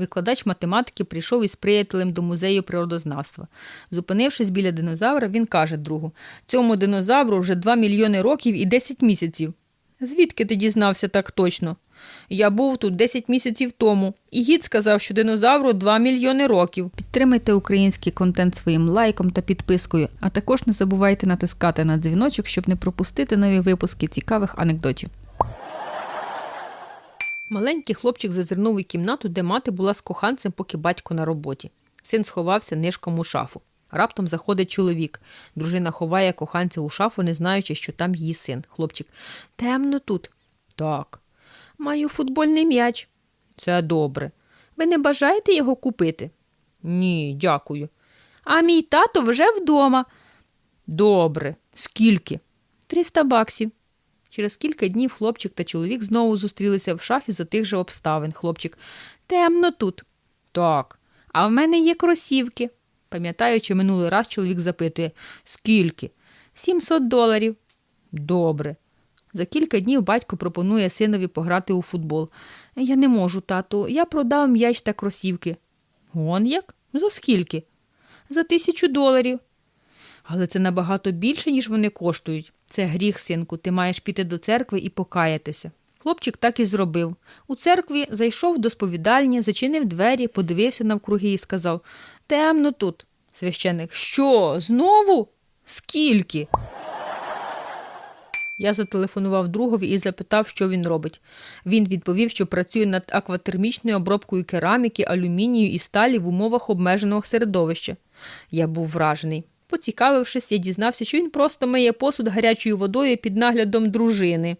Викладач математики прийшов із приятелем до музею природознавства. Зупинившись біля динозавра, він каже другу: Цьому динозавру вже 2 мільйони років і 10 місяців. Звідки ти дізнався так точно? Я був тут 10 місяців тому, і гід сказав, що динозавру 2 мільйони років. Підтримайте український контент своїм лайком та підпискою, а також не забувайте натискати на дзвіночок, щоб не пропустити нові випуски цікавих анекдотів. Маленький хлопчик зазирнув у кімнату, де мати була з коханцем, поки батько на роботі. Син сховався нишком у шафу. Раптом заходить чоловік. Дружина ховає коханця у шафу, не знаючи, що там її син. Хлопчик. Темно тут. Так. Маю футбольний м'яч. Це добре. Ви не бажаєте його купити? Ні, дякую. А мій тато вже вдома. Добре. Скільки? Триста баксів. Через кілька днів хлопчик та чоловік знову зустрілися в шафі за тих же обставин. Хлопчик. Темно тут. Так. А в мене є кросівки. Пам'ятаючи минулий раз, чоловік запитує Скільки? Сімсот доларів. Добре. За кілька днів батько пропонує синові пограти у футбол. Я не можу, тату, я продав м'яч та кросівки. Он як? За скільки? За тисячу доларів. Але це набагато більше, ніж вони коштують. Це гріх, синку, ти маєш піти до церкви і покаятися. Хлопчик так і зробив. У церкві зайшов до сповідальні, зачинив двері, подивився навкруги і сказав Темно тут. Священик, що? Знову? Скільки? Я зателефонував другові і запитав, що він робить. Він відповів, що працює над акватермічною обробкою кераміки, алюмінію і сталі в умовах обмеженого середовища. Я був вражений. Поцікавившись, я дізнався, що він просто миє посуд гарячою водою під наглядом дружини.